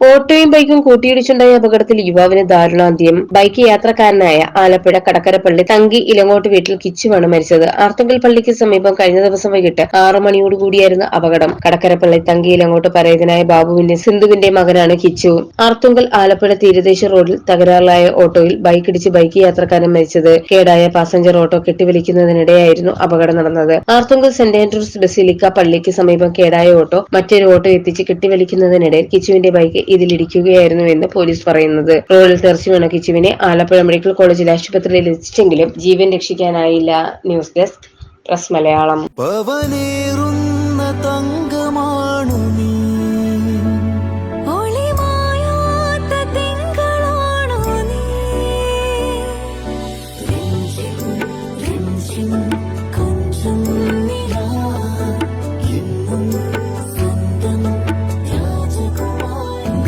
ഓട്ടോയും ബൈക്കും കൂട്ടിയിടിച്ചുണ്ടായ അപകടത്തിൽ യുവാവിന് ദാരുണാന്ത്യം. ബൈക്ക് യാത്രക്കാരനായ ആലപ്പുഴ കടക്കരപ്പള്ളി തങ്കി ഇലങ്ങോട്ട് വീട്ടിൽ കിച്ചുവാണ് മരിച്ചത്. ആർത്തുങ്കൽ പള്ളിക്ക് സമീപം കഴിഞ്ഞ ദിവസം വൈകിട്ട് ആറു മണിയോടുകൂടിയായിരുന്നു അപകടം. കടക്കരപ്പള്ളി തങ്കി ഇലങ്ങോട്ട് പരേതനായ ബാബുവിന്റെ സിന്ധുവിന്റെ മകനാണ് കിച്ചു. ആർത്തുങ്കൽ ആലപ്പുഴ തീരദേശ റോഡിൽ തകരാറിലായ ഓട്ടോയിൽ ബൈക്ക് ബൈക്കിടിച്ച് ബൈക്ക് യാത്രക്കാരൻ മരിച്ചത്. കേടായ പാസഞ്ചർ ഓട്ടോ കെട്ടിവലിക്കുന്നതിനിടെയായിരുന്നു അപകടം നടന്നത്. ആർത്തുങ്കൽ സെന്റ് ആൻഡ്രൂസ് ബസിലിക്ക പള്ളിക്ക് സമീപം കേടായ ഓട്ടോ മറ്റൊരു ഓട്ടോ എത്തിച്ച് കെട്ടിവലിക്കുന്നതിനിടെ കിച്ചുവിന്റെ ബൈക്ക് ഇതിലിടിക്കുകയായിരുന്നു എന്ന് പോലീസ് പറയുന്നത്. റോഡിൽ തെറിച്ചു വീണ കിച്ചുവിനെ ആലപ്പുഴ മെഡിക്കൽ കോളേജിൽ ആശുപത്രിയിൽ എത്തിച്ചെങ്കിലും ജീവൻ രക്ഷിക്കാനായില്ല. News desk press Malayalam. നീ. ഒളിമായാത്ത തിങ്കളാണു രാജകുമാരി